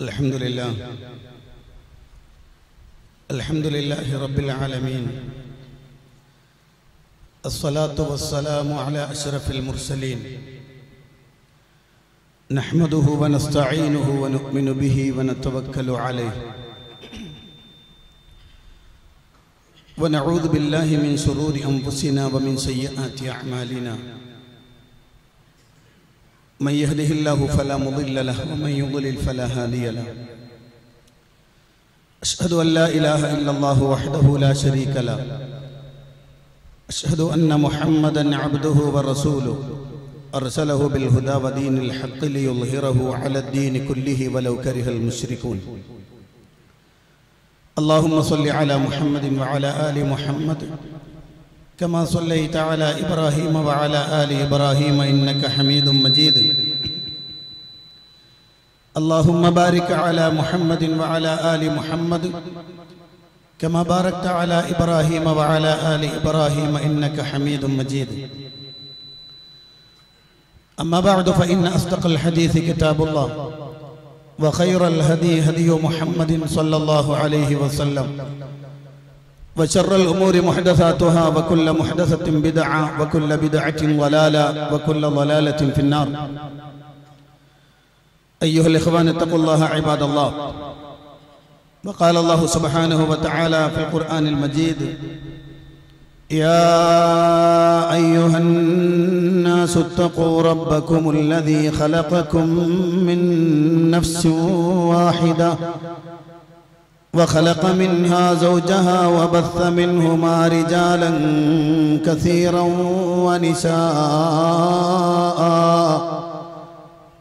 الحمد لله. الحمد لله رب العالمين. الصلاة والسلام على أشرف المرسلين. نحمده ونستعينه ونؤمن به ونتوكل عليه. ونعوذ بالله من شرور أنفسنا ومن سيئات أعمالنا. من يهده الله فلا مضل له ومن يضلل فلا هادي له. أشهد أن لا إله إلا الله وحده لا شريك له. أشهد أن محمدا عبده ورسوله. أرسله بالهدى ودين الحق ليظهره على الدين كله ولو كره المشركون. اللهم صل على محمد وعلى آل محمد كما صليت على إبراهيم وعلى آل إبراهيم إنك حميد مجيد. اللهم بارك على محمد وعلى آل محمد كما باركت على إبراهيم وعلى آل إبراهيم إنك حميد مجيد. أما بعد فإن أصدق الحديث كتاب الله وخير الهدي هدي محمد صلى الله عليه وسلم وشر الأمور محدثاتها وكل محدثة بدعة وكل بدعة ضلالة وكل ضلالة في النار. أيها الإخوان اتقوا الله عباد الله. وقال الله سبحانه وتعالى في القرآن المجيد يا أيها الناس اتقوا ربكم الذي خلقكم من نفس واحدة وخلق منها زوجها وبث منهما رجالا كثيرا ونساء.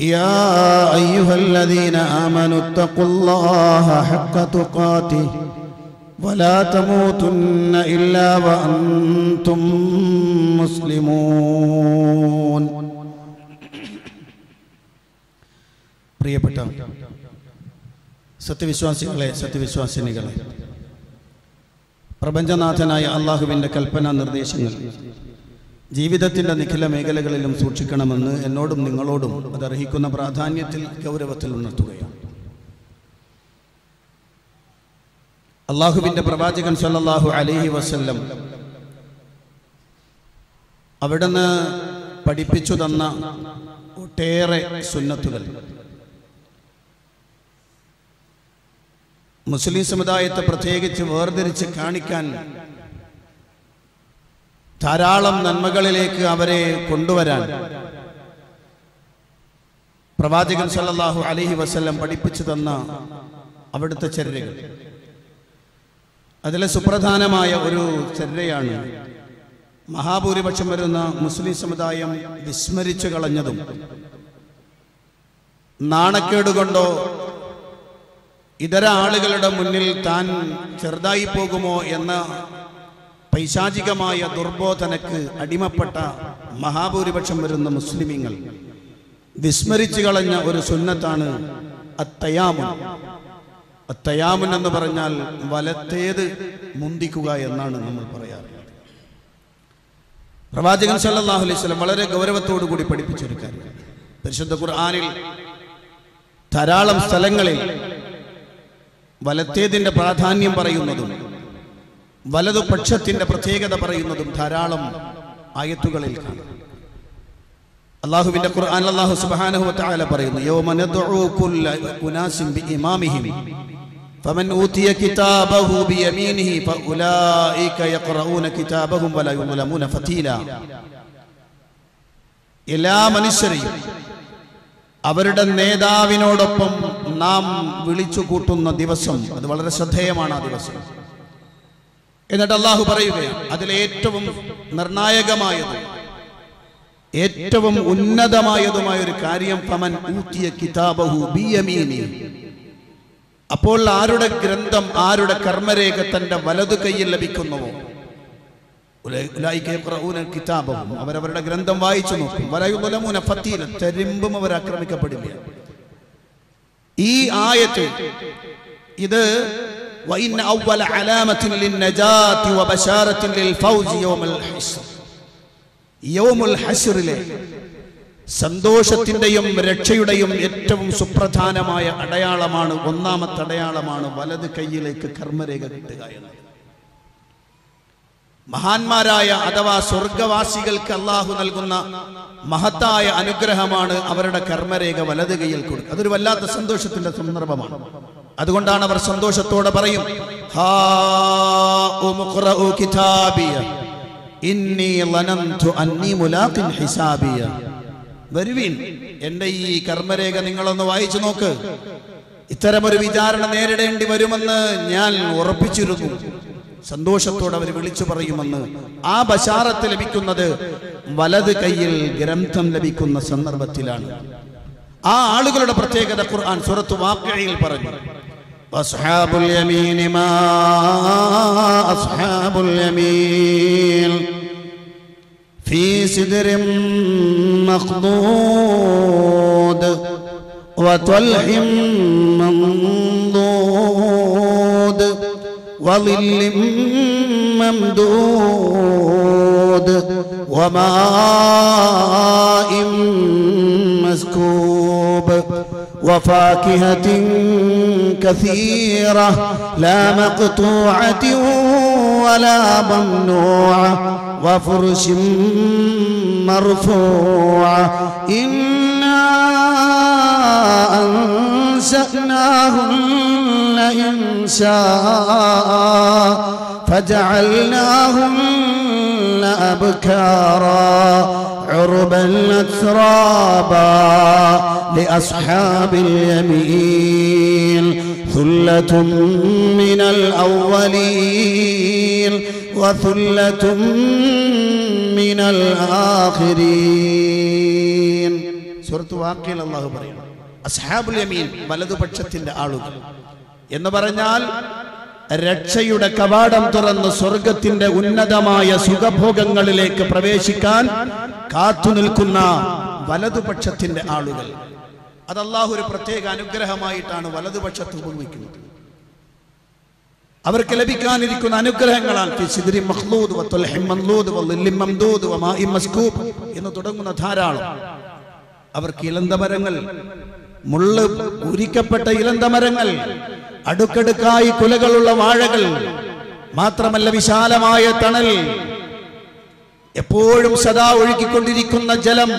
يا أيها الذين آمنوا اتقوا الله حق تقاته ولا تموتن إلا وأنتم مسلمون പ്രിയപ്പെട്ട സത്യവിശ്വാസികളെ സത്യവിശ്വാസിനികളെ പ്രപഞ്ചനാഥനായ അള്ളാഹുവിൻ്റെ കൽപ്പന നിർദ്ദേശങ്ങൾ ജീവിതത്തിന്റെ നിഖില മേഖലകളിലും സൂക്ഷിക്കണമെന്ന് എന്നോടും നിങ്ങളോടും അത് അർഹിക്കുന്ന പ്രാധാന്യത്തിൽ ഗൗരവത്തിൽ ഉണർത്തുകയാണ്. അള്ളാഹുവിന്റെ പ്രവാചകൻ സല്ലാഹു അലൈഹി വസല്ലം അവിടുന്ന് പഠിപ്പിച്ചു തന്ന ഒട്ടേറെ സുന്നത്തുകൾ. മുസ്ലിം സമുദായത്തെ പ്രത്യേകിച്ച് വേർതിരിച്ച് കാണിക്കാൻ ധാരാളം നന്മകളിലേക്ക് അവരെ കൊണ്ടുവരാൻ പ്രവാചകൻ സല്ലാഹു അലഹി വസ്ല്ലം പഠിപ്പിച്ചു തന്ന അവിടുത്തെ ചര്യകൾ. അതിലെ സുപ്രധാനമായ ഒരു ചര്യയാണ് മഹാഭൂരിപക്ഷം വരുന്ന മുസ്ലിം സമുദായം വിസ്മരിച്ചു കളഞ്ഞതും നാണക്കേട് കൊണ്ടോ ഇതര ആളുകളുടെ മുന്നിൽ താൻ ചെറുതായി പോകുമോ എന്ന പൈശാചികമായ ദുർബോധനക്ക് അടിമപ്പെട്ട മഹാഭൂരിപക്ഷം വരുന്ന മുസ്ലിമീങ്ങൾ വിസ്മരിച്ചു കളഞ്ഞ ഒരു സുന്നത്താണ് അത്തയാമുൻ. അത്തയാമുൻ എന്ന് പറഞ്ഞാൽ വലത്തേത് മുന്തിക്കുക എന്നാണ് നമ്മൾ പറയാറുള്ളത്. പ്രവാചകൻ സല്ലല്ലാഹു അലൈഹി വസല്ലം വളരെ ഗൗരവത്തോടു കൂടി പഠിപ്പിച്ചൊരു കാര്യം. പരിശുദ്ധ ഖുർആാനിൽ ധാരാളം സ്ഥലങ്ങളിൽ വലത്തേതിന്റെ പ്രാധാന്യം പറയുന്നതും വലതുപക്ഷത്തിന്റെ പ്രത്യേകത പറയുന്നതും ധാരാളം ആയത്തുകളിൽ കാണാം. അള്ളാഹുവിന്റെ ഖുർആൻ അള്ളാഹു സുബ്ഹാനഹു വതആല പറയുന്നു യൗമ നദ്ഉ കുല്ല ഉനാസിൻ ബിഇമാമിഹിം ഫമൻ ഊതിയ കിതാബഹു ബിയമീനിഹി ഫഉലൈക യഖറഊന കിതാബഹും വലാ യുംലമൂന ഫതീല. എല്ലാ മനുഷ്യരെയും അവരുടെ നേതാവിനോടൊപ്പം നാം വിളിച്ചു കൂട്ടുന്ന ദിവസം അത് വളരെ ശ്രദ്ധേയമാണ് ആ ദിവസം. എന്നിട്ട് അള്ളാഹു പറയുകയാണ് അതിലേറ്റവും നിർണായകമായത് ഏറ്റവും ഉന്നതമായതുമായ ഒരു കാര്യം പമൻ ഊത്തിയ കിതാബഹു അപ്പോൾ ആരുടെ ഗ്രന്ഥം ആരുടെ കർമ്മരേഖ തന്റെ വലതു കൈയിൽ ലഭിക്കുന്നുവോ? കിതാബഹും അവരവരുടെ ഗ്രന്ഥം വായിച്ചു നോക്കും. വലയുലമൂന അവർ ആക്രമിക്കപ്പെടില്ല. ഈ ആയത്ത് ഇത് وإن أول علامة للنجاة وبشارة للفوز يوم الحشر യൗമുൽ ഹസ്റിലെ സന്തോഷത്തിന്റെയും രക്ഷയുടെയും ഏറ്റവും സുപ്രധാനമായ അടയാളമാണ് ഒന്നാമത്തെ അടയാളമാണ് വലത് കൈയിലേക്ക് കർമ്മരേഖ കിട്ടുക എന്നത് മഹാന്മാരായ അഥവാ സ്വർഗവാസികൾക്ക് അള്ളാഹു നൽകുന്ന മഹത്തായ അനുഗ്രഹമാണ് അവരുടെ കർമ്മരേഖ വലത് കൈയിൽ കൊടുക്കുക അതൊരു വല്ലാത്ത സന്തോഷത്തിന്റെ സന്ദർഭമാണ് അതുകൊണ്ടാണ് അവർ സന്തോഷത്തോടെ പറയും വരുവീൻ എന്റെ ഈ കർമ്മരേഖ നിങ്ങളൊന്ന് വായിച്ചു നോക്ക്. ഇത്തരമൊരു വിചാരണ നേരിടേണ്ടി വരുമെന്ന് ഞാൻ ഉറപ്പിച്ചിരുന്നു. സന്തോഷത്തോടെ അവർ വിളിച്ചു പറയുമെന്ന് ആ ബശാറത്ത് ലഭിക്കുന്നത് വലത് കയ്യിൽ ഗ്രന്ഥം ലഭിക്കുന്ന സന്ദർഭത്തിലാണ്. ആ ആളുകളുടെ പ്രത്യേകത ഖുർആൻ സുറത്ത് വാക്കയിൽ പറഞ്ഞു. أصحاب اليمين ما أصحاب اليمين. في سدر مخضود وطلح منضود وظل ممدود وماء مسكوب. وفاكهة كثيرة لا مقطوعة ولا ممنوعة وفرش مرفوعة. إنا أنشأناهن إنشاء فجعلناهن أبكارا. عربا أترابا لأصحاب اليمين ثلة من الأولين وثلة من الآخرين സുഹൃത്ത് വാക്കിൽ അള്ളാഹു പറയുന്നു അസ്ഹാബുൽ യമീൻ വലതുപക്ഷത്തിന്റെ ആളുകൾ എന്ന് പറഞ്ഞാൽ രക്ഷയുടെ കവാടം തുറന്ന് സ്വർഗത്തിന്റെ ഉന്നതമായ സുഖഭോഗങ്ങളിലേക്ക് പ്രവേശിക്കാൻ കാത്തുനിൽക്കുന്ന വലതുപക്ഷത്തിന്റെ ആളുകൾ. അത് ഒരു പ്രത്യേക അനുഗ്രഹമായിട്ടാണ് വലതുപക്ഷത്ത് ഉപയോഗിക്കുന്നത് അവർക്ക് ലഭിക്കാനിരിക്കുന്ന അനുഗ്രഹങ്ങളാണ് എന്ന് തുടങ്ങുന്ന ധാരാളം. അവർക്ക് ഇലന്തമരങ്ങൾ മുള്ള് ഉരിക്കപ്പെട്ട ഇലന്തമരങ്ങൾ അടുക്കടുക്കായി കുലകളുള്ള വാഴകൾ മാത്രമല്ല വിശാലമായ തണൽ എപ്പോഴും സദാ ഒഴുകിക്കൊണ്ടിരിക്കുന്ന ജലം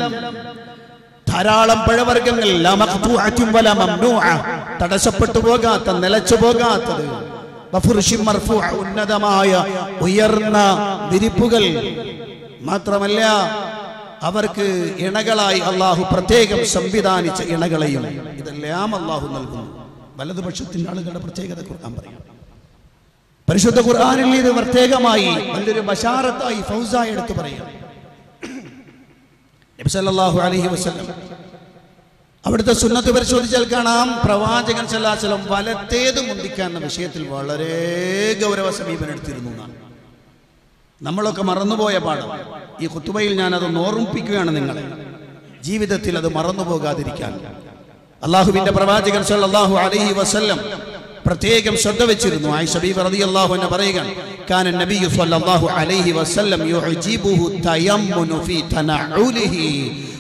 ധാരാളം മംനൂഅ. തടസ്സപ്പെട്ടു പോകാത്ത നിലച്ചു പോകാത്തത്. ഉന്നതമായ ഉയർന്ന വിരിപ്പുകൾ മാത്രമല്ല അവർക്ക് ഇണകളായി അള്ളാഹു പ്രത്യേകം സംവിധാനിച്ച ഇണകളെയും ഇതെല്ലാം അള്ളാഹു നൽകുന്നു വലതുപക്ഷത്തിന്റെ ആളുകളുടെ പ്രത്യേകത കുറയ്ക്കാൻ പറയും പരിശുദ്ധ ഖുർആാനിൽ ഇത് പ്രത്യേകമായി നല്ലൊരു ബഷാറത്തായി ഫൗസായി എടുത്തു പറയാം. അവിടുത്തെ സുന്നത്ത് പരിശോധിച്ചാൽ കാണാം പ്രവാചകൻ സല്ലാസ്ലം വലത്തേത് മുന്തിക്കാൻ എന്ന വിഷയത്തിൽ വളരെ ഗൗരവ സമീപനം എടുത്തിരുന്നു എന്നാണ്. നമ്മളൊക്കെ മറന്നുപോയ പാഠം. ഈ കുത്തുബയിൽ ഞാൻ അത് ഓർമ്മിപ്പിക്കുകയാണ് നിങ്ങളെ. ജീവിതത്തിൽ അത് മറന്നു പോകാതിരിക്കാൻ അള്ളാഹുവിന്റെ പ്രവാചകൻ സല്ലല്ലാഹു അലഹി വസല്ലം പ്രത്യേകം ശ്രദ്ധ വെച്ചിരുന്നു. ആയിഷ കാന നബിയു അലൈഹി വസല്ലം തനഉലിഹി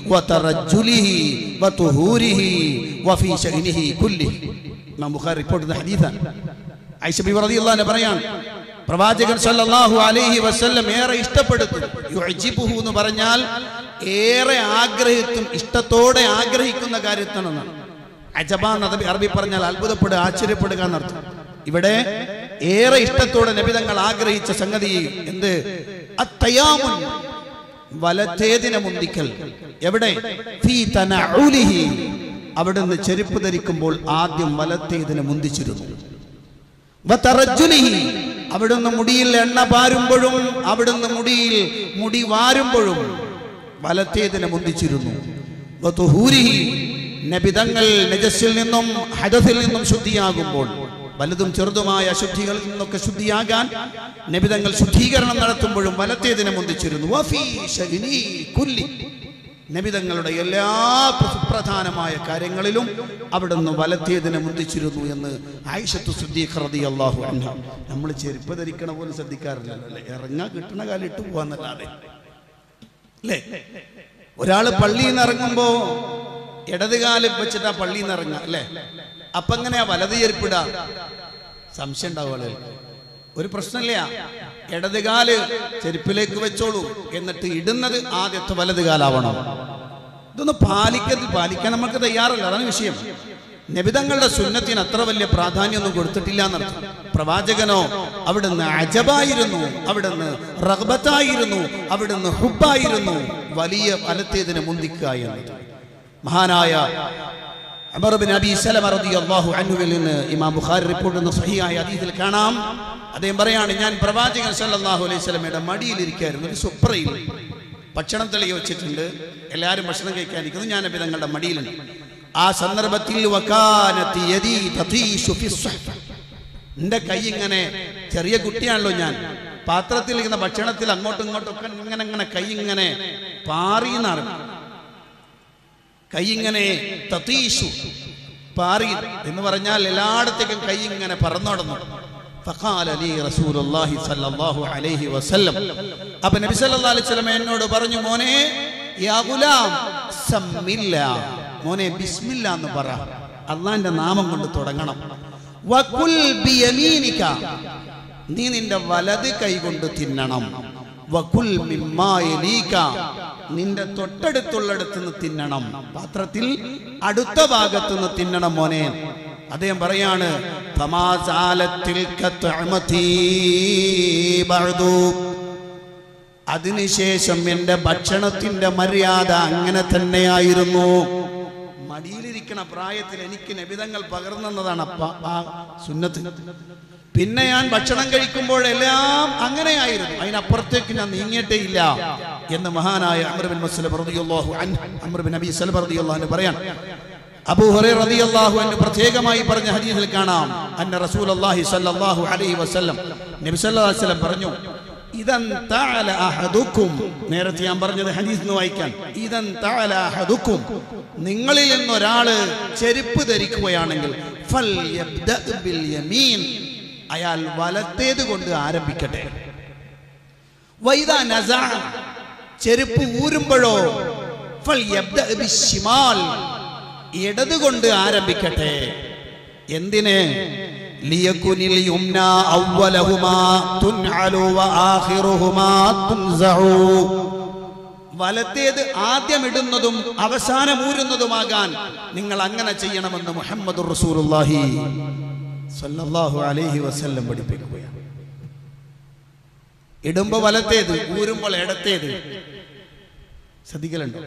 വതറജ്ജുലിഹി ആയിഷ പ്രവാചകൻ അലൈഹി വസല്ലം ഏറെ ഇഷ്ടപ്പെടുന്നു. എന്ന് പറഞ്ഞാൽ ഏറെ ആഗ്രഹിക്കും ഇഷ്ടത്തോടെ ആഗ്രഹിക്കുന്ന കാര്യത്തിനാണ് അജബ നബി അറബി പറഞ്ഞാൽ അത്ഭുതപ്പെടുക ആശ്ചര്യപ്പെടുക എന്നർത്ഥം. ഇവിടെ ഏറെ ഇഷ്ടത്തോടെ നബിതങ്ങൾ ആഗ്രഹിച്ച സംഗതി എന്ത്? അത്തയാമുൻ വലത്തേതിനെ മുന്തിക്കൽ. എവിടെ? അവിടുന്ന് ചെരുപ്പ് ധരിക്കുമ്പോൾ ആദ്യം വലത്തേതിനെ മുന്തിച്ചിരുന്നു. അവിടുന്ന് മുടിയിൽ എണ്ണ പാരുമ്പോഴും അവിടുന്ന് മുടിയിൽ മുടി വാരുമ്പോഴും വലത്തേതിനെ മുന്തിച്ചിരുന്നു. നബിതങ്ങൾ നജസ്സിൽ നിന്നും ഹദസിൽ നിന്നും ശുദ്ധിയാകുമ്പോൾ വലുതും ചെറുതുമായ അശുദ്ധികളിൽ നിന്നൊക്കെ ശുദ്ധിയാകാൻ നബിതങ്ങൾ ശുദ്ധീകരണം നടത്തുമ്പോഴും വലത്തേതിനെ മുന്തിച്ചിരുന്നു. നബിതങ്ങളുടെ എല്ലാ സുപ്രധാനമായ കാര്യങ്ങളിലും അവിടുന്ന് വലത്തേതിനെ മുന്തിച്ചിരുന്നു എന്ന് ആയിഷത്തു സുദ്ദീഖ് അള്ളാഹു നമ്മൾ ചെരുപ്പ് ധരിക്കണ പോലും ശ്രദ്ധിക്കാറില്ല. അല്ലേ ഇറങ്ങാൻ കിട്ടണ കാലം ഇട്ട് പോവാന്നല്ലാതെ. അല്ലേ? പള്ളിയിൽ നിന്ന് ഇറങ്ങുമ്പോ ഇടത് കാലിൽ വെച്ചിട്ടാ പള്ളിയിൽ നിന്ന് ഇറങ്ങുക അല്ലേ? അപ്പൊ എങ്ങനെയാ വലത് ചെരുപ്പിട? സംശയം ഉണ്ടാവും ആളുകൾക്ക്. ഒരു പ്രശ്നമില്ല. ഇടത് കാൽ ചെരുപ്പിലേക്ക് വെച്ചോളൂ. എന്നിട്ട് ഇടുന്നത് ആദ്യത്തെ വലത് കാലാവണം ഇതൊന്ന് പാലിക്കത്തിൽ പാലിക്കാൻ നമുക്ക് തയ്യാറല്ല. അതാണ് വിഷയം. നബിതങ്ങളുടെ സുന്നത്തിന് അത്ര വലിയ പ്രാധാന്യമൊന്നും കൊടുത്തിട്ടില്ല എന്നർത്ഥം പ്രവാചകനോ അവിടുന്ന് അജബായിരുന്നു. അവിടുന്ന് റഹബത്തായിരുന്നു അവിടുന്ന് ഹുബായിരുന്നു വലിയ വലത്തേതിന് മുന്തിക്കുക എന്നത്. മഹാനായ അമർ ബിൻ അബി സലമ റളിയല്ലാഹു അൻഹുവിൽ നിന്ന് ഇമാം ബുഖാരി റിപ്പോർട്ട് ചെയ്യുന്ന സഹിയായ ഹദീസിൽ കാണാം. അദ്ദേഹം പറയാണ് ഞാൻ പ്രവാചകൻ സല്ലല്ലാഹു അലൈഹി സ്വലമയുടെ മടിയിലിരിക്കായിരുന്നു ഒരു സുപ്രയിൽ ഭക്ഷണം തെളിയ വെച്ചിട്ടുണ്ട് എല്ലാവരും ഭക്ഷണം കഴിക്കാനിരിക്കുന്നു ഞാൻ നബി തങ്ങളുടെ മടിയിലുണ്ട്. ആ സന്ദർഭത്തിൽ എന്റെ കൈ ഇങ്ങനെ ചെറിയ കുട്ടിയാണല്ലോ ഞാൻ. പാത്രത്തിൽ ഇരിക്കുന്ന ഭക്ഷണത്തിൽ അങ്ങോട്ടും ഇങ്ങോട്ടും ഒക്കെ ഇങ്ങനെ ഇങ്ങനെ കൈ ഇങ്ങനെ പാറിയെന്നാണ് കൈ ഇങ്ങനെ പാറി എന്ന് പറഞ്ഞാൽ എല്ലായിടത്തേക്കും കൈ ഇങ്ങനെ പറന്നടന്നു സല്ലല്ലാഹു അലൈഹി വസല്ലം. എന്നോട് പറഞ്ഞു മോനെ മോനെ എന്ന് പറ. അള്ളാന്റെ നാമം കൊണ്ട് തുടങ്ങണം. വകുൽ ബിയമീനിക. നീ നിന്റെ വലത് കൈ കൊണ്ട് തിന്നണം. വകുൽ മിമ്മാ നിന്റെ തൊട്ടടുത്തുള്ളിടത്ത് നിന്ന് തിന്നണം. പാത്രത്തിൽ അടുത്ത ഭാഗത്തു നിന്ന് തിന്നണം മോനെ. അദ്ദേഹം പറയാണ് അതിനുശേഷം എന്റെ ഭക്ഷണത്തിന്റെ മര്യാദ അങ്ങനെ തന്നെയായിരുന്നു. മടിയിലിരിക്കണ പ്രായത്തിൽ എനിക്ക് നബിതങ്ങൾ പകർന്നതാണ് പ- ആ സുന്നത്ത്. പിന്നെ ഞാൻ ഭക്ഷണം കഴിക്കുമ്പോഴെല്ലാം അങ്ങനെയായിരുന്നു. അതിനപ്പുറത്തേക്ക് ഞാൻ നീങ്ങിയിട്ടേ ഇല്ല എന്ന് മഹാനായ അമർബിൻ മുസ്ലിം അൻഹു അമർബിൻ നബി പറയാൻ. അബൂ ഹുറൈറ റളിയല്ലാഹു അൻഹു പ്രത്യേകമായി പറഞ്ഞ ഹദീസിൽ കാണാം. അന്ന അലൈഹി പറഞ്ഞു നേരത്തെ ഞാൻ പറഞ്ഞത് ഹദീസ് വായിക്കാൻ. നിങ്ങളിൽ നിന്നൊരാൾ ചെരുപ്പ് ധരിക്കുകയാണെങ്കിൽ ഫൽ ബിൽ യമീൻ. അയാൾ വലത്തേത് കൊണ്ട് ആരംഭിക്കട്ടെ. വൈദ നസ ചെരുപ്പ് ഊരുമ്പോഴോ ഇടത് കൊണ്ട് ആരംഭിക്കട്ടെ. എന്തിന്? വലത്തേത് ആദ്യം ഇടുന്നതും അവസാനം ഊരുന്നതുമാകാൻ നിങ്ങൾ അങ്ങനെ ചെയ്യണമെന്ന് മുഹമ്മദ് റസൂലുള്ളാഹി. സല്ലല്ലാഹു അലൈഹി വസ്ല്ലം പഠിപ്പിക്കുകയാണ്. ഇടുമ്പോ വലത്തേത് ഊരുമ്പോൾ ഇടത്തേത്. ശ്രദ്ധിക്കലുണ്ടോ?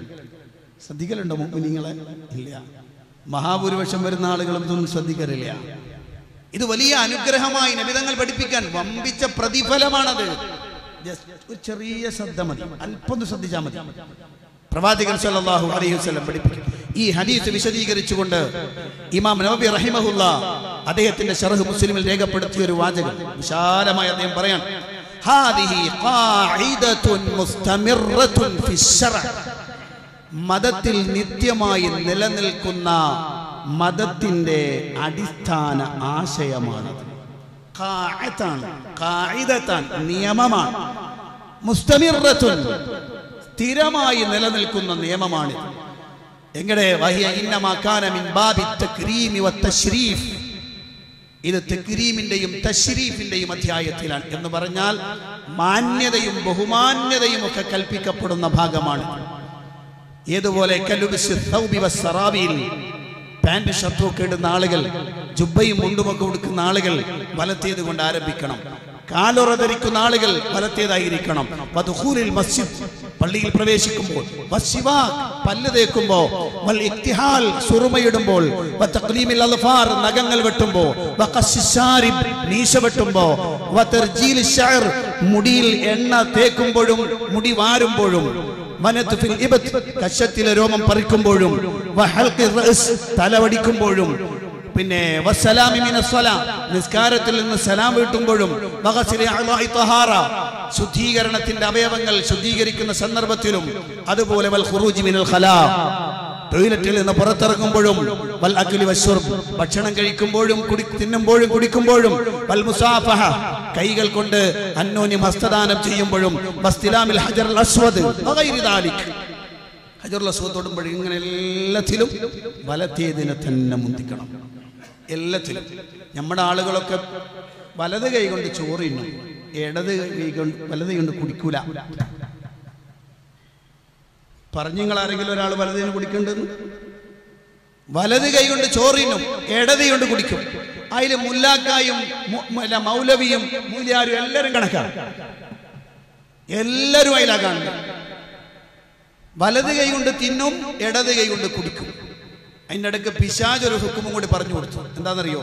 ശ്രദ്ധിക്കലുണ്ടോ മുമ്പിനിങ്ങളെ ഇല്ല. മഹാഭൂരിപക്ഷം വരുന്ന ആളുകളും ഇതൊന്നും ശ്രദ്ധിക്കലില്ല. ഇത് വലിയ അനുഗ്രഹമായി നബിതങ്ങൾ പഠിപ്പിക്കാൻ വമ്പിച്ച പ്രതിഫലമാണത്. ഒരു ചെറിയ ശ്രദ്ധ മതി. അല്പം ശ്രദ്ധിച്ചാൽ മതി. പ്രവാചകൻ സല്ലല്ലാഹു അലൈഹി വസല്ലം പഠിപ്പിക്കും ഈ ഹദീസ് വിശദീകരിച്ചുകൊണ്ട് ഇമാം നബി റഹിമഹുല്ല അദ്ദേഹത്തിന്റെ ഷറഹ് മുസ്ലിമിൽ രേഖപ്പെടുത്തിയ ഒരു വാചകം. വിശാലമായി അദ്ദേഹം പറയാൻ മതത്തിൽ നിത്യമായി നിലനിൽക്കുന്ന മതത്തിന്റെ അടിസ്ഥാന ആശയമാണ്. നിയമമാണ്. മുസ്തമിറത്തുൻ സ്ഥിരമായി നിലനിൽക്കുന്ന നിയമമാണിത്. വത്തശ്രീഫ് ഇത് തെക്രീമിന്റെയും തശ്രീഫിന്റെയും അധ്യായത്തിലാണ്. എന്ന് പറഞ്ഞാൽ മാന്യതയും ബഹുമാന്യതയും ഒക്കെ കൽപ്പിക്കപ്പെടുന്ന ഭാഗമാണ്. ഏതുപോലെ പാന്റ് ഷർട്ടും ഒക്കെ ഇടുന്ന ആളുകൾ ജുബയും മുണ്ടുമൊക്കെ ഉടുക്കുന്ന ആളുകൾ വലത്തേത് കൊണ്ട് ആരംഭിക്കണം. കാലുറ ധരിക്കുന്ന ആളുകൾ വലത്തേതായിരിക്കണം. മസ്ജിദ് പള്ളിയിൽ പ്രവേശിക്കുമ്പോൾ പല്ല് തേക്കുമ്പോൾ സുറുമയിടുമ്പോൾ നഖങ്ങൾ വെട്ടുമ്പോ വഖസ്സിസാരിബ് മീശ വെട്ടുമ്പോ വതർജീൽ ശഅർ മുടിയിൽ എണ്ണ തേക്കുമ്പോഴും മുടി വാരുമ്പോഴും കശത്തിലെ രോമം പറിക്കുമ്പോഴും തലവടിക്കുമ്പോഴും പിന്നെ നിസ്കാരത്തിൽ നിന്ന് സലാം വീട്ടുമ്പോഴും ശുദ്ധീകരണത്തിന്റെ അവയവങ്ങൾ ശുദ്ധീകരിക്കുന്ന സന്ദർഭത്തിലും അതുപോലെ ടോയ്ലറ്റിൽ നിന്ന് പുറത്തിറങ്ങുമ്പോഴും വൽ അക്ലി വശുർബ് ഭക്ഷണം കഴിക്കുമ്പോഴും കുടി തിന്നുമ്പോഴും കുടിക്കുമ്പോഴും വൽ മുസാഫഹ. കൈകൾ കൊണ്ട് അന്യോന്യം ഹസ്തദാനം ചെയ്യുമ്പോഴും വസ്തിലാമിൽ ഹജർ അസ്വദ് ഹജറുൽ അസ്വദ് തൊടുമ്പോഴും ഇങ്ങനെ എല്ലാത്തിലും വലത്തേതിനെ തന്നെ മുന്തിക്കണം. എല്ലാത്തിലും. നമ്മുടെ ആളുകളൊക്കെ വലത് കൈ കൊണ്ട് ചോറ് ചോറിന്നു ഇടത് കൈ കൊണ്ട് വലത് കൊണ്ട് കുടിക്കൂല. പറഞ്ഞു നിങ്ങൾ ആരെങ്കിലും ഒരാൾ വലത് കൈ കുടിക്കണ്ടെന്ന്? വലത് കൈ കൊണ്ട് ചോറിനും ഇടത് കൊണ്ട് കുടിക്കും. അതിൽ മുല്ലാക്കായും മൗലവിയും മൂല്യാരും എല്ലാവരും കണക്കാണ്. എല്ലാവരും അതിലാ കാണുന്നത്. വലത് കൈ കൊണ്ട് തിന്നും ഇടത് കൈ കൊണ്ട് കുടിക്കും. അതിന്റെ ഇടയ്ക്ക് പിശാജ് ഒരു ഹുക്കുമും കൂടി പറഞ്ഞു കൊടുത്തു. എന്താണെന്നറിയോ?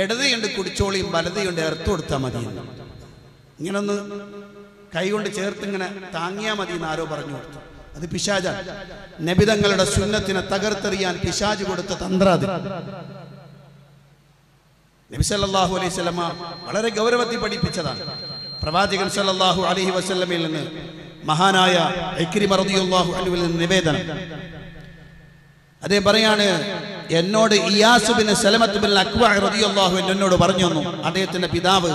ഇടത് കൊണ്ട് കുടിച്ചോളിയും വലത് കൊണ്ട് എർത്ത് കൊടുത്താൽ മതി ഇങ്ങനെ ഒന്ന് കൈ കൊണ്ട് ചേർത്ത് ഇങ്ങനെ താങ്ങിയാൽ മതി എന്ന് ആരോ പറഞ്ഞു കൊടുത്തു. അത് പിശാജാണ് നബിതങ്ങളുടെ സുന്നത്തിനെ തകർത്തെറിയാൻ പിശാജ് കൊടുത്ത തന്ത്ര അത്. നബി സല്ലല്ലാഹു അലൈഹി വസല്ലമ വളരെ ഗൗരവത്തിൽ പഠിപ്പിച്ചതാണ്. പ്രവാചകൻ സല്ലല്ലാഹു അലൈഹി വസല്ലമയിൽ നിന്ന് മഹാനായ ഇക്രിമ റളിയല്ലാഹു അൻഹുവിൽ നിന്ന് നിവേദനം. അതേ പറയാണ് എന്നോട് എന്നോട് പറഞ്ഞു തന്നു. അദ്ദേഹത്തിന്റെ പിതാവ്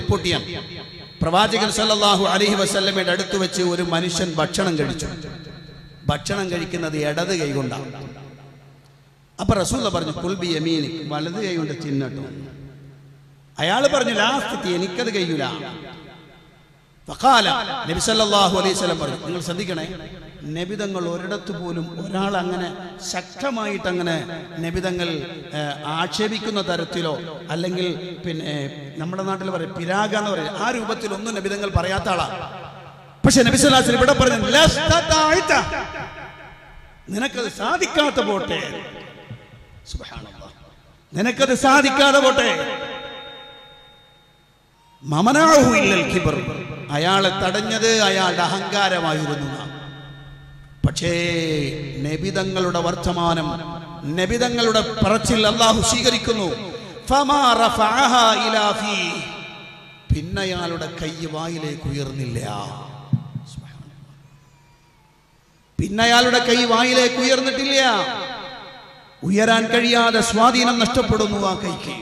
റിപ്പോർട്ട് ചെയ്യാം. പ്രവാചകൻ സല്ലാഹു അലഹി വസ്ല്ലമയുടെ അടുത്ത് വെച്ച് ഒരു മനുഷ്യൻ ഭക്ഷണം കഴിച്ചു. ഭക്ഷണം കഴിക്കുന്നത് ഇടത് കൈ കൊണ്ടാണ്. അപ്പൊ റസൂല പറഞ്ഞു കുൽബി യമീനി വലത് കൈ കൊണ്ട് തിന്നട്ടോ അയാൾ പറഞ്ഞു ലാസ്റ്റ് എനിക്കത് കഴിയൂല. നബി സല്ലല്ലാഹു അലൈഹി സ്വലം പറഞ്ഞു നിങ്ങൾ ശ്രദ്ധിക്കണേ നബിതങ്ങൾ ഒരിടത്തു പോലും ഒരാൾ അങ്ങനെ ശക്തമായിട്ട് അങ്ങനെ നബിതങ്ങൾ ആക്ഷേപിക്കുന്ന തരത്തിലോ അല്ലെങ്കിൽ പിന്നെ നമ്മുടെ നാട്ടിൽ പറയും പിരാഗ എന്ന് പറയും ആ രൂപത്തിൽ ഒന്നും നബിതങ്ങൾ പറയാത്ത ആളാ പക്ഷെ നബി സല്ലല്ലാഹു ഇവിടെ പറഞ്ഞു. നിനക്കത് സാധിക്കാത്ത പോട്ടെ. നിനക്കത് സാധിക്കാതെ പോട്ടെ മമനാഹു ഇല്ലൽ കിബർ അയാളെ തടഞ്ഞത് അയാളുടെ അഹങ്കാരമായിരുന്നു നാം. പക്ഷേ നബിതങ്ങളുടെ വർത്തമാനം നബിതങ്ങളുടെ പറച്ചിൽ അള്ളാഹു സ്വീകരിക്കുന്നു. പിന്നെ അയാളുടെ കൈ വായിലേക്ക് ഉയർന്നില്ല. പിന്നെ അയാളുടെ കൈ വായിലേക്ക് ഉയർന്നിട്ടില്ല. ഉയരാൻ കഴിയാതെ സ്വാധീനം നഷ്ടപ്പെടുന്നു ആ കൈക്ക്.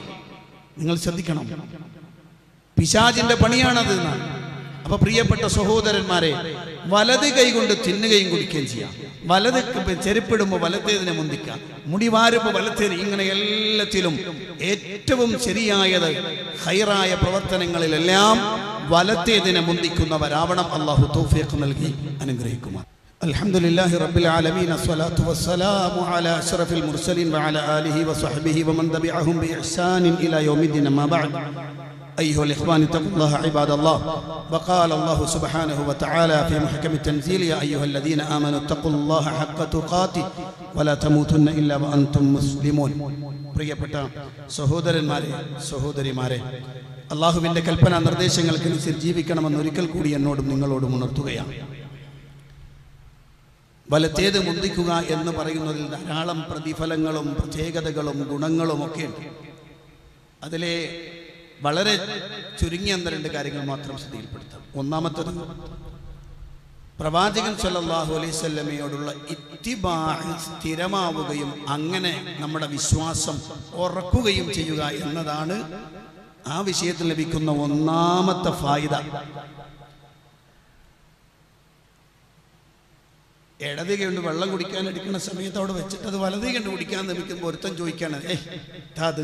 നിങ്ങൾ ശ്രദ്ധിക്കണം. പിശാജിന്റെ പണിയാണത് അപ്പൊ പ്രിയപ്പെട്ട സഹോദരന്മാരെ വലത് കൈ കൊണ്ട് തിന്നുകയും കുടിക്കുകയും ചെയ്യാം വലത് ക- ചെരുപ്പിടുമ്പോൾ വലത്തേതിനെ മുന്തിക്കാം മുടി വാരുമ്പോൾ വലത്തേതിന് ഇങ്ങനെ എല്ലാത്തിലും ഏറ്റവും ശരിയായത് ഹൈറായ പ്രവർത്തനങ്ങളിലെല്ലാം വലത്തേതിനെ മുന്തിക്കുന്നവരാവണം അള്ളാഹു തൗഫീഖ് നൽകി അനുഗ്രഹിക്കുമാർ الحمد لله رب العالمين الصلاة والسلام على أشرف المرسلين وعلى آله وصحبه ومن تبعهم بإحسان إلى يوم الدين ما بعد أيها الإخوان اتقوا الله عباد الله وقال الله سبحانه وتعالى في محكم التنزيل يا أيها الذين آمنوا اتقوا الله حق تقاته ولا تموتن إلا وأنتم مسلمون പ്രിയപ്പെട്ട സഹോദരന്മാരെ സഹോദരിമാരെ അള്ളാഹുവിൻ്റെ കൽപ്പന നിർദ്ദേശങ്ങൾക്കനുസരിച്ച് ജീവിക്കണമെന്ന് ഒരിക്കൽ കൂടി എന്നോടും നിങ്ങളോടും ഉണർത്തുകയാണ് വലത്തേത് മുന്തിക്കുക എന്ന് പറയുന്നതിൽ ധാരാളം പ്രതിഫലങ്ങളും പ്രത്യേകതകളും ഗുണങ്ങളും ഒക്കെ ഉണ്ട് അതിലെ വളരെ ചുരുങ്ങിയ അന്ന രണ്ട് കാര്യങ്ങൾ മാത്രം ശ്രദ്ധയിൽപ്പെടുത്താം. ഒന്നാമത്തത് പ്രവാചകൻ സല്ലാഹു അലൈഹി സ്വല്ലമയോടുള്ള ഇത്തിബാഹ് സ്ഥിരമാവുകയും അങ്ങനെ നമ്മുടെ വിശ്വാസം ഉറക്കുകയും ചെയ്യുക എന്നതാണ് ആ വിഷയത്തിൽ ലഭിക്കുന്ന ഒന്നാമത്തെ ഫായിദ. ഇടത് കണ്ട് വെള്ളം കുടിക്കാൻ എടുക്കുന്ന സമയത്ത് അവിടെ വെച്ചിട്ട് അത് വലത് കണ്ട് കുടിക്കാൻ നിൽക്കുമ്പോൾ ഒരുത്തം ചോദിക്കാനേ അത്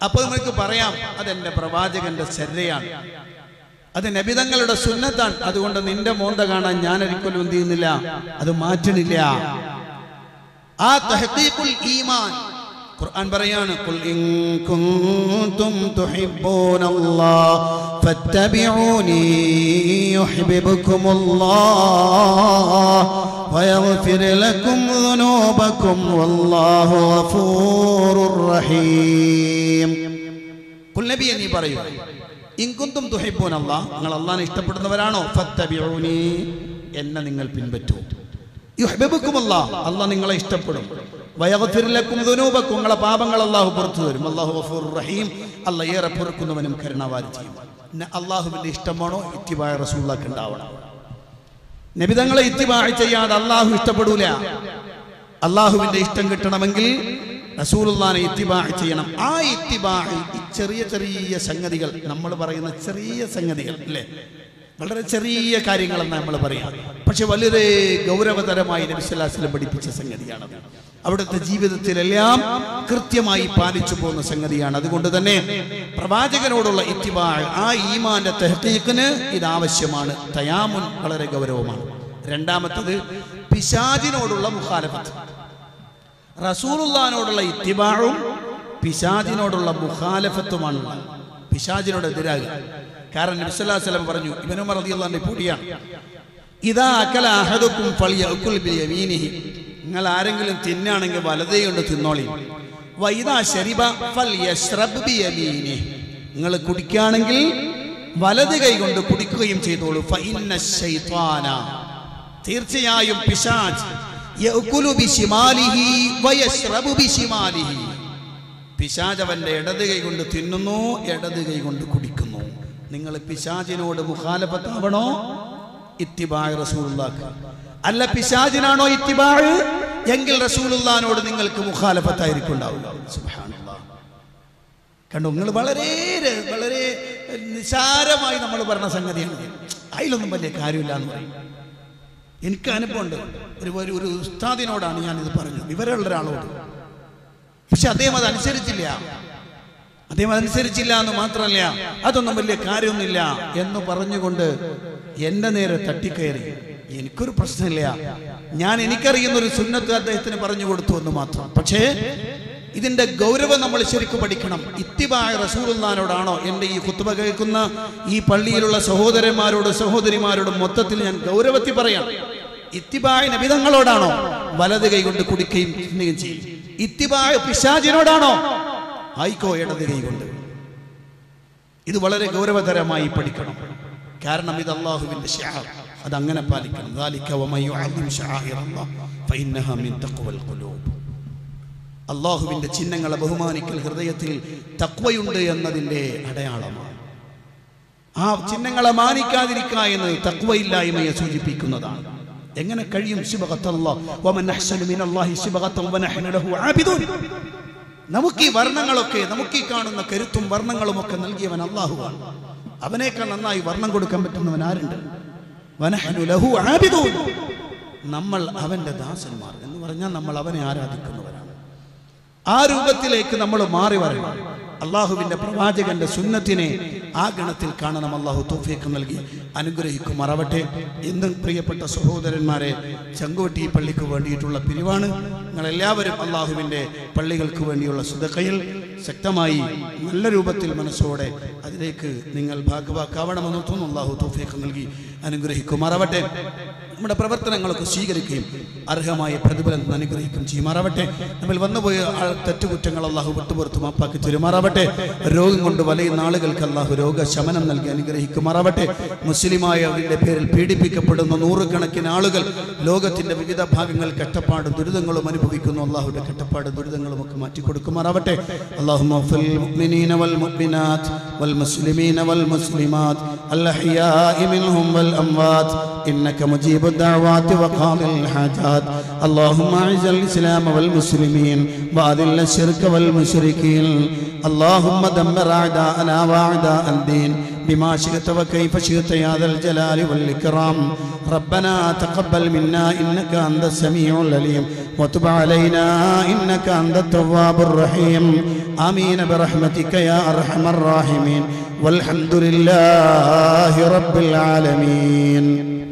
അപ്പൊ നിങ്ങൾക്ക് പറയാം അതെന്റെ പ്രവാചകന്റെ ചര്യയാണ് അത് നബിതങ്ങളുടെ സുന്നത്താണ്. അതുകൊണ്ട് നിന്റെ മോന്ത കാണാൻ ഞാൻ ഒരിക്കലും എന്ത് ചെയ്യുന്നില്ല അത് മാറ്റണില്ല. ആ തഹദീഖുൽ ഈമാൻ ഖുർആൻ പറയാണ് ഖുൽ ഇൻ കുൻതും തുഹിബ്ബൂനല്ലാഹ് ഫത്തബിഊനി യുഹിബ്ബുകുമുല്ലാഹ് വയഗ്ഫിർ ലക്കും ദുനൂബക്കും വല്ലാഹു ഗഫൂറുർ റഹീം. ഖുൽ നബിയേ നീ പറയൂ ഇൻകുന്തും തുഹിബ്ബൂൻ അല്ലാഹ് നിങ്ങൾ അള്ളാഹിനെ ഇഷ്ടപ്പെടുന്നവരാണോ? ഫത്തബിഊനി എന്നെ നിങ്ങൾ പിൻപറ്റൂ. യുഹിബ്ബുക്കും അല്ലാഹ് അള്ളാഹ് നിങ്ങളെ ഇഷ്ടപ്പെടും. വയഗ്ഫിർ ലക്കും ദുനൂബക്കും നിങ്ങളെ പാപങ്ങൾ അല്ലാഹു പുറത്തു തരും. ഗഫൂറുർ റഹീം. അല്ല ഏറെ പൊറുക്കുന്നവനും കരുണാവാരി ചെയ്യും. പിന്നെ അള്ളാഹുവിന്റെ ഇഷ്ടമാണോ? ഇത്തിബായ റസൂള്ളക്ക് ഉണ്ടാവണം. നബിതങ്ങളെ ഇത്തിബാഴ് ചെയ്യാതെ അള്ളാഹു ഇഷ്ടപ്പെടൂല. അള്ളാഹുവിന്റെ ഇഷ്ടം കിട്ടണമെങ്കിൽ റസൂലുള്ളാനെ ഇത്തിബാഴ് ചെയ്യണം. ആ ഇത്തിബാഴ് ഈ ചെറിയ ചെറിയ സംഗതികൾ നമ്മൾ പറയുന്ന ചെറിയ സംഗതികൾ അല്ലേ? വളരെ ചെറിയ കാര്യങ്ങളെന്ന് നമ്മൾ പറയാം. പക്ഷെ വളരെ ഗൗരവതരമായി നബിസ്വല്ലാസ്ലം പഠിപ്പിച്ച സംഗതിയാണത്. അവിടുത്തെ ജീവിതത്തിലെല്ലാം കൃത്യമായി പാലിച്ചു പോകുന്ന സംഗതിയാണ്. അതുകൊണ്ട് തന്നെ പ്രവാചകനോടുള്ള ഇത്തിബാൾ ആ ഈമാന്റെ തെഹത്തീക്കിന് ഇത് ആവശ്യമാണ്. തയാമുൻ വളരെ ഗൗരവമാണ്. രണ്ടാമത്തത് പിശാജിനോടുള്ള മുഖാലഫത്ത്. റസൂലുള്ളാനോടുള്ള ഇത്തിബാഴും പിശാജിനോടുള്ള മുഖാലഫത്തുമാണ്. പിശാജിനോട് എതിരാകുക കാരണം നബ്സല്ലാസ്ലം പറഞ്ഞു ഇവനുമർ പറഞ്ഞു പൊടിയാണ് ഇതാ അക്കല അഹദുക്കും ഫളിയഅകുൽ ബിയമീനിഹി നിങ്ങൾ ആരെങ്കിലും തിന്നാണെങ്കിൽ വലതേ കൊണ്ട് തിന്നോളി. വൈദാ ശരിബ ഫൽയശ്റബ് ബിയമീനിഹി. നിങ്ങൾ കുടിക്കുകയാണെങ്കിൽ വലത് കൈ കൊണ്ട് കുടിക്കുകയും ചെയ്തോളൂ. തീർച്ചയായും പിശാജ്. പിശാജ് അവന്റെ ഇടത് കൈ കൊണ്ട് തിന്നുന്നു ഇടത് കൈ കൊണ്ട് കുടിക്കുന്നു. നിങ്ങൾ പിശാജിനോട് മുഖാലഫത്താവണോ? ഇത്തിബായ് റസൂലുള്ളാക്ക് അല്ല പിശാജിനാണോ ഇത്തിബായ്? എങ്കിൽ റസൂലുള്ളാനോട് നിങ്ങൾക്ക് മുഖാലഫത്തായിരിക്കും സുബ്ഹാനല്ലാഹ് കണ്ടു നിങ്ങൾ വളരെ വളരെ നിസാരമായി നമ്മൾ പറഞ്ഞ സംഗതിയാണ്. അതിലൊന്നും വലിയ കാര്യമില്ല എന്ന് പറയും. എനിക്ക് അനുഭവമുണ്ട്. ഒരു ഒരു ഒരു ഉസ്താദിനോടാണ് ഞാനിത് പറഞ്ഞത്. വിവരമുള്ള ഒരാളോട്. പക്ഷെ അദ്ദേഹം അത് അനുസരിച്ചില്ല അദ്ദേഹം അതനുസരിച്ചില്ല എന്ന് മാത്രമല്ല അതൊന്നും വലിയ കാര്യമൊന്നുമില്ല എന്ന് പറഞ്ഞുകൊണ്ട് എന്റെ നേരെ തട്ടിക്കയറി. എനിക്കൊരു പ്രശ്നമില്ല. ഞാൻ എനിക്കറിയുന്ന ഒരു സുന്നത്ത് അദ്ദേഹത്തിന് പറഞ്ഞു കൊടുത്തു എന്ന് മാത്രം. പക്ഷേ ഇതിന്റെ ഗൗരവം നമ്മൾ ശരിക്കും പഠിക്കണം. ഇത്തിബായ റസൂലുള്ളാനോടാണോ എന്റെ ഈ കുത്തുബ കേൾക്കുന്ന ഈ പള്ളിയിലുള്ള സഹോദരന്മാരോടും സഹോദരിമാരോടും മൊത്തത്തിൽ ഞാൻ ഗൗരവത്തിൽ പറയാം. ഇത്തിബായ നബിതങ്ങളോടാണോ വലത് കൈ കൊണ്ട് കുടിക്കുകയും ചെയ്യും? ഇത്തിബായ പിശാചിനോടാണോ ഹൈക്കോ ഇടത് ഇത് വളരെ ഗൗരവതരമായി പഠിക്കണം. കാരണം ഇത് അള്ളാഹുവിന്റെ അത് അങ്ങനെ പാലിക്കണം. അള്ളാഹുവിന്റെ ചിഹ്നങ്ങളെ ബഹുമാനിക്കൽ ഹൃദയത്തിൽ തക്വയുണ്ട് എന്നതിന്റെ അടയാളമാണ്. ആ ചിഹ്നങ്ങളെ മാനിക്കാതിരിക്ക എന്ന് തക്വയില്ലായ്മയെ സൂചിപ്പിക്കുന്നതാണ്. എങ്ങനെ കഴിയും ശിബകത്തല്ലാഹ് നമുക്ക് ഈ വർണങ്ങളൊക്കെ നമുക്ക് ഈ കാണുന്ന കരുത്തും വർണങ്ങളും ഒക്കെ നൽകിയവൻ അള്ളാഹുവാണ് അവനേക്കാൾ നന്നായി വർണം കൊടുക്കാൻ പറ്റുന്നവൻ ആരുണ്ട്? നമ്മൾ അവന്റെ ദാസന്മാർ എന്ന് പറഞ്ഞാൽ നമ്മൾ അവനെ ആരാധിക്കുന്നവരാണ്. ആ രൂപത്തിലേക്ക് നമ്മൾ മാറി വരണം. അള്ളാഹുവിന്റെ പ്രവാചകന്റെ സുന്നത്തിനെ ആ ഗണത്തിൽ കാണണം. അള്ളാഹു തോഫിക്ക് നൽകി അനുഗ്രഹിക്കുമാറാവട്ടെ. എന്നും പ്രിയപ്പെട്ട സഹോദരന്മാരെ ചങ്കുവട്ടി പള്ളിക്ക് വേണ്ടിയിട്ടുള്ള പിരിവാണ്. നിങ്ങളെല്ലാവരും അള്ളാഹുവിന്റെ പള്ളികൾക്ക് വേണ്ടിയുള്ള സുതക്കയിൽ ശക്തമായി നല്ല രൂപത്തിൽ മനസ്സോടെ അതിലേക്ക് നിങ്ങൾ ഭാഗവാക്കാവണമെന്ന് തോന്നുന്നു. അള്ളാഹു തോഫിക്ക് നൽകി അനുഗ്രഹിക്കുമാറാവട്ടെ. നമ്മുടെ പ്രവർത്തനങ്ങളൊക്കെ സ്വീകരിക്കുകയും അർഹമായ പ്രതിഫലം അനുഗ്രഹിക്കുകയും ചെയ്യുമാറാവട്ടെ നമ്മൾ വന്നുപോയ ആ തെറ്റുകുറ്റങ്ങൾ അള്ളാഹു വിട്ടുപുറത്ത് മാപ്പാക്കി തരുമാറാവട്ടെ രോഗം കൊണ്ട് വലയുന്ന ആളുകൾക്ക് അള്ളാഹു രോഗശമനം നൽകി അനുഗ്രഹിക്കുമാറാവട്ടെ മുസ്ലിമായവരുടെ പേരിൽ പീഡിപ്പിക്കപ്പെടുന്ന നൂറുകണക്കിന് ആളുകൾ ലോകത്തിന്റെ വിവിധ ഭാഗങ്ങൾ കഷ്ടപ്പാടും ദുരിതങ്ങളും അനുഭവിക്കുന്നു അള്ളാഹുയുടെ കഷ്ടപ്പാട് ദുരിതങ്ങളും ഒക്കെ മാറ്റി കൊടുക്കുമാറാവട്ടെ അള്ളാഹു المؤمنين والمؤمنات والمسلمين والمسلمات الأحياء منهم والأموات إنك مجيب الدعوات وقاضي الحاجات. اللهم أعز الإسلام والمسلمين وأذل الشرك والمشركين. اللهم دمر أعداءنا وأعداء الدين. بما شئت وكيف شئت يا ذا الجلال والإكرام. ربنا تقبل منا إنك أنت السميع العليم. وتب علينا إنك أنت التواب الرحيم. آمين برحمتك يا أرحم الراحمين. والحمد لله رب العالمين.